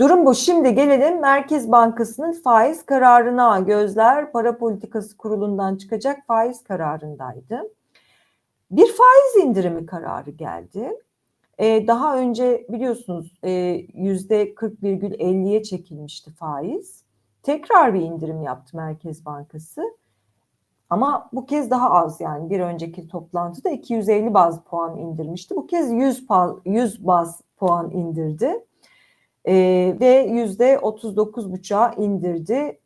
Durum bu. Şimdi gelelim Merkez Bankası'nın faiz kararına. Gözler Para Politikası Kurulu'ndan çıkacak faiz kararındaydı. Bir faiz indirimi kararı geldi. Ee, daha önce biliyorsunuz e, yüzde 40,50'ye çekilmişti faiz. Tekrar bir indirim yaptı Merkez Bankası. Ama bu kez daha az yani bir önceki toplantıda 250 baz puan indirmişti. Bu kez 100, 100 baz puan indirdi e, ve yüzde 39,5'a indirdi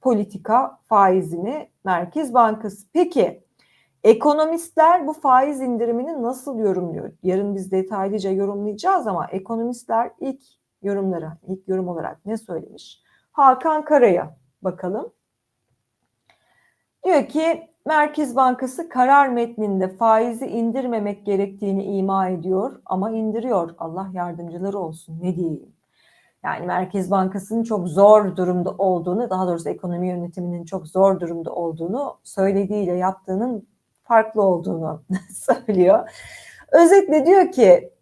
politika faizini Merkez Bankası. Peki ekonomistler bu faiz indirimini nasıl yorumluyor? Yarın biz detaylıca yorumlayacağız ama ekonomistler ilk yorumlara, ilk yorum olarak ne söylemiş? Hakan Kara'ya bakalım. Diyor ki Merkez Bankası karar metninde faizi indirmemek gerektiğini ima ediyor ama indiriyor. Allah yardımcıları olsun ne diyeyim. Yani Merkez Bankası'nın çok zor durumda olduğunu, daha doğrusu ekonomi yönetiminin çok zor durumda olduğunu söylediğiyle yaptığının farklı olduğunu söylüyor. Özetle diyor ki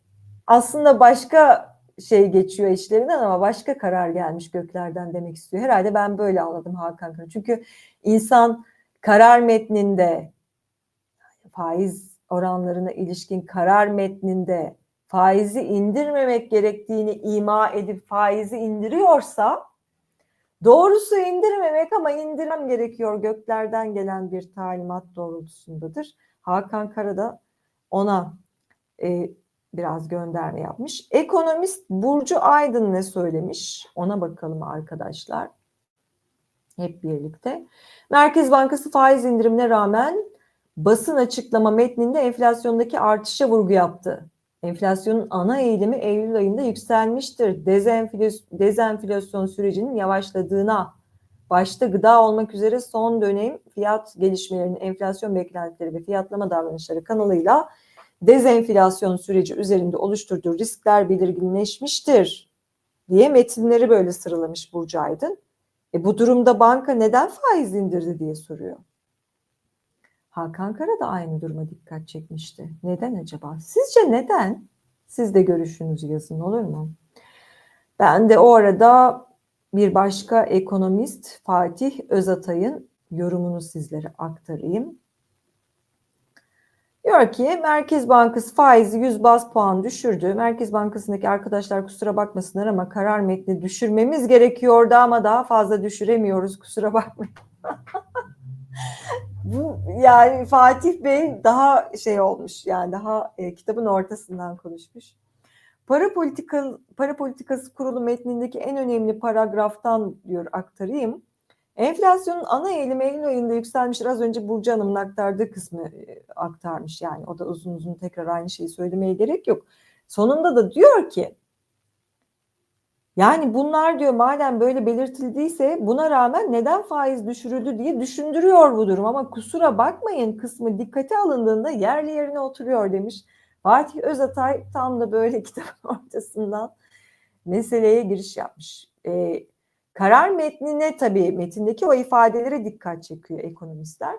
aslında başka şey geçiyor işlerinden ama başka karar gelmiş göklerden demek istiyor. Herhalde ben böyle anladım Hakan. Çünkü insan karar metninde faiz oranlarına ilişkin karar metninde faizi indirmemek gerektiğini ima edip faizi indiriyorsa doğrusu indirmemek ama indirmem gerekiyor göklerden gelen bir talimat doğrultusundadır. Hakan Kara da ona e, biraz gönderme yapmış. Ekonomist Burcu Aydın ne söylemiş? Ona bakalım arkadaşlar. Hep birlikte. Merkez Bankası faiz indirimine rağmen basın açıklama metninde enflasyondaki artışa vurgu yaptı. Enflasyonun ana eğilimi Eylül ayında yükselmiştir. Dezenflasyon sürecinin yavaşladığına, başta gıda olmak üzere son dönem fiyat gelişmelerinin enflasyon beklentileri ve fiyatlama davranışları kanalıyla dezenflasyon süreci üzerinde oluşturduğu riskler belirginleşmiştir diye metinleri böyle sıralamış Burcu Aydın. E bu durumda banka neden faiz indirdi diye soruyor. Hakan Kara da aynı duruma dikkat çekmişti. Neden acaba? Sizce neden? Siz de görüşünüzü yazın olur mu? Ben de o arada bir başka ekonomist Fatih Özatay'ın yorumunu sizlere aktarayım. Diyor ki Merkez Bankası faizi 100 baz puan düşürdü. Merkez Bankası'ndaki arkadaşlar kusura bakmasınlar ama karar metni düşürmemiz gerekiyordu ama daha fazla düşüremiyoruz kusura bakmayın. Bu yani Fatih Bey daha şey olmuş yani daha e, kitabın ortasından konuşmuş. Para politika para politikası kurulu metnindeki en önemli paragraftan diyor aktarayım. Enflasyonun ana eğilimi Eylül ayında yükselmiştir. Az önce Burcu Hanım'ın aktardığı kısmı e, aktarmış yani. O da uzun uzun tekrar aynı şeyi söylemeye gerek yok. Sonunda da diyor ki yani bunlar diyor madem böyle belirtildiyse buna rağmen neden faiz düşürüldü diye düşündürüyor bu durum. Ama kusura bakmayın kısmı dikkate alındığında yerli yerine oturuyor demiş. Fatih Özatay tam da böyle kitabın ortasından meseleye giriş yapmış. Ee, karar metnine tabii metindeki o ifadelere dikkat çekiyor ekonomistler.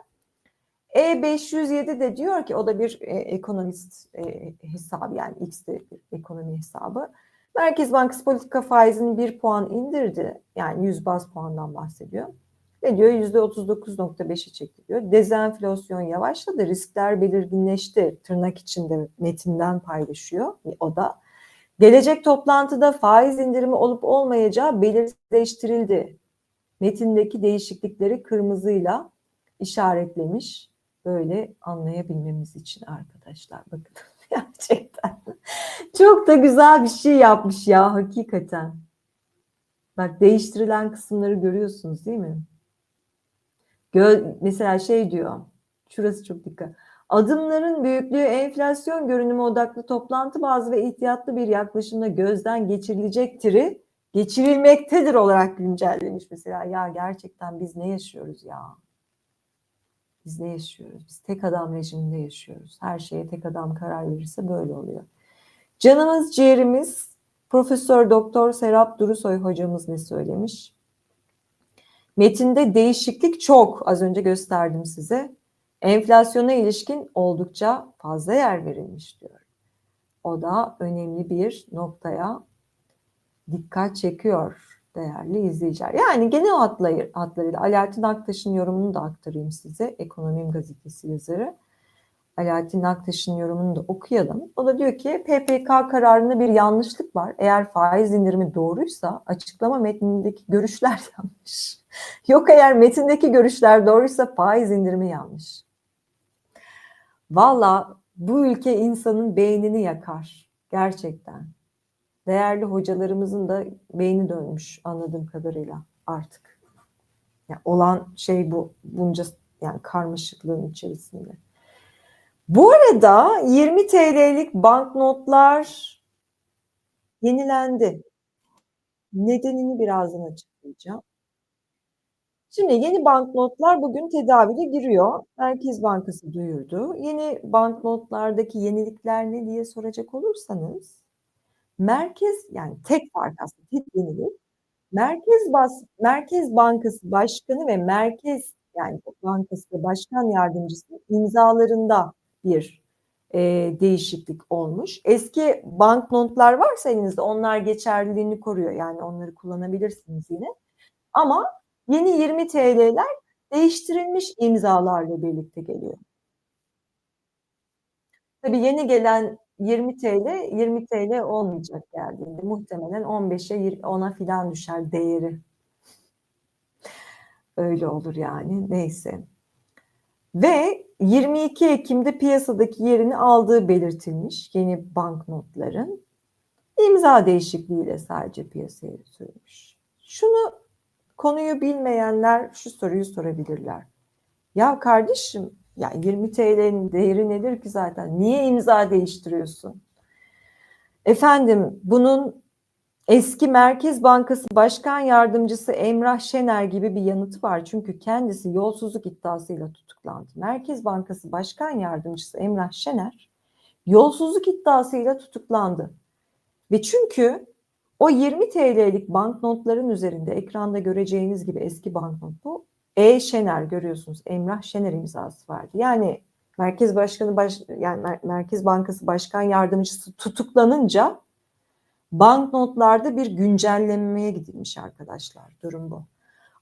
E507 de diyor ki o da bir e, ekonomist e, hesabı yani X de bir ekonomi hesabı. Merkez Bankası politika faizini bir puan indirdi. Yani 100 baz puandan bahsediyor. Ve diyor %39.5'e çekti diyor. Dezenflasyon yavaşladı, riskler belirginleşti. Tırnak içinde metinden paylaşıyor o da. Gelecek toplantıda faiz indirimi olup olmayacağı belirsizleştirildi. Metindeki değişiklikleri kırmızıyla işaretlemiş. Böyle anlayabilmemiz için arkadaşlar bakın. Gerçekten. Çok da güzel bir şey yapmış ya hakikaten. Bak değiştirilen kısımları görüyorsunuz değil mi? Gö mesela şey diyor. Şurası çok dikkat. Adımların büyüklüğü enflasyon görünümü odaklı toplantı bazı ve ihtiyatlı bir yaklaşımla gözden geçirilecektir, geçirilmektedir olarak güncellemiş mesela. Ya gerçekten biz ne yaşıyoruz ya? Biz ne yaşıyoruz? Biz tek adam rejiminde yaşıyoruz. Her şeye tek adam karar verirse böyle oluyor. Canımız ciğerimiz Profesör Doktor Serap Durusoy hocamız ne söylemiş? Metinde değişiklik çok az önce gösterdim size. Enflasyona ilişkin oldukça fazla yer verilmiş diyor. O da önemli bir noktaya dikkat çekiyor değerli izleyiciler. Yani genel hatları, hatlarıyla Alaaddin Aktaş'ın yorumunu da aktarayım size. Ekonomim gazetesi yazarı. Alaaddin Aktaş'ın yorumunu da okuyalım. O da diyor ki PPK kararında bir yanlışlık var. Eğer faiz indirimi doğruysa açıklama metnindeki görüşler yanlış. Yok eğer metindeki görüşler doğruysa faiz indirimi yanlış. Valla bu ülke insanın beynini yakar. Gerçekten. Değerli hocalarımızın da beyni dönmüş anladığım kadarıyla artık. Yani olan şey bu. Bunca yani karmaşıklığın içerisinde. Bu arada 20 TL'lik banknotlar yenilendi. Nedenini birazdan açıklayacağım. Şimdi yeni banknotlar bugün tedavide giriyor. Merkez Bankası duyurdu. Yeni banknotlardaki yenilikler ne diye soracak olursanız merkez yani tek fark aslında tek yenilik Merkez Bas Merkez Bankası Başkanı ve Merkez yani Bankası Başkan Yardımcısı imzalarında bir e, değişiklik olmuş. Eski banknotlar varsa elinizde onlar geçerliliğini koruyor. Yani onları kullanabilirsiniz yine. Ama yeni 20 TL'ler değiştirilmiş imzalarla birlikte geliyor. Tabii yeni gelen 20 TL 20 TL olmayacak geldiğinde muhtemelen 15'e 10'a filan düşer değeri. Öyle olur yani neyse. Ve 22 Ekim'de piyasadaki yerini aldığı belirtilmiş yeni banknotların imza değişikliğiyle sadece piyasaya sürmüş. Şunu konuyu bilmeyenler şu soruyu sorabilirler. Ya kardeşim ya 20 TL'nin değeri nedir ki zaten? Niye imza değiştiriyorsun? Efendim bunun eski Merkez Bankası Başkan Yardımcısı Emrah Şener gibi bir yanıtı var. Çünkü kendisi yolsuzluk iddiasıyla tutuklandı. Merkez Bankası Başkan Yardımcısı Emrah Şener yolsuzluk iddiasıyla tutuklandı. Ve çünkü o 20 TL'lik banknotların üzerinde ekranda göreceğiniz gibi eski banknot bu. E Şener görüyorsunuz. Emrah Şener imzası vardı. Yani Merkez Başkanı baş, yani Merkez Bankası Başkan Yardımcısı tutuklanınca banknotlarda bir güncellemeye gidilmiş arkadaşlar. Durum bu.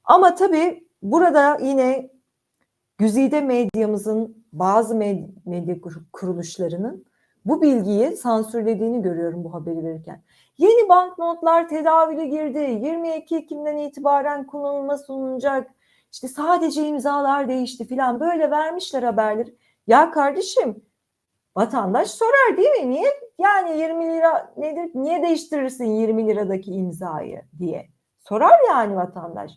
Ama tabii burada yine güzide medyamızın bazı medya kuruluşlarının bu bilgiyi sansürlediğini görüyorum bu haberi verirken. Yeni banknotlar tedavüle girdi. 22 Ekim'den itibaren kullanılma sunulacak. İşte sadece imzalar değişti filan böyle vermişler haberleri. Ya kardeşim vatandaş sorar değil mi? Niye yani 20 lira nedir? Niye değiştirirsin 20 liradaki imzayı diye. Sorar yani vatandaş.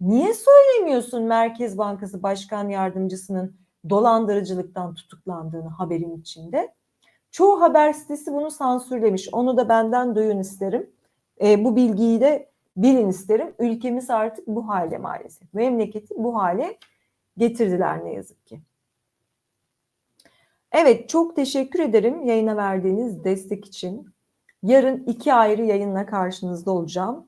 Niye söylemiyorsun Merkez Bankası Başkan Yardımcısının dolandırıcılıktan tutuklandığını haberin içinde? Çoğu haber sitesi bunu sansürlemiş. Onu da benden duyun isterim. E, bu bilgiyi de bilin isterim. Ülkemiz artık bu halde maalesef. Memleketi bu hale getirdiler ne yazık ki. Evet çok teşekkür ederim yayına verdiğiniz destek için. Yarın iki ayrı yayınla karşınızda olacağım.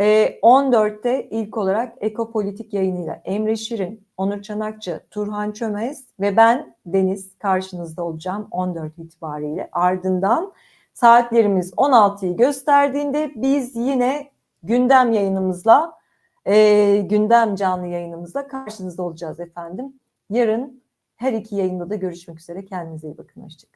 E, 14'te ilk olarak Ekopolitik yayınıyla Emre Şirin, Onur Çanakçı, Turhan Çömez ve ben Deniz karşınızda olacağım 14 itibariyle. Ardından saatlerimiz 16'yı gösterdiğinde biz yine gündem yayınımızla, e, gündem canlı yayınımızla karşınızda olacağız efendim. Yarın her iki yayında da görüşmek üzere. Kendinize iyi bakın. Hoşçakalın.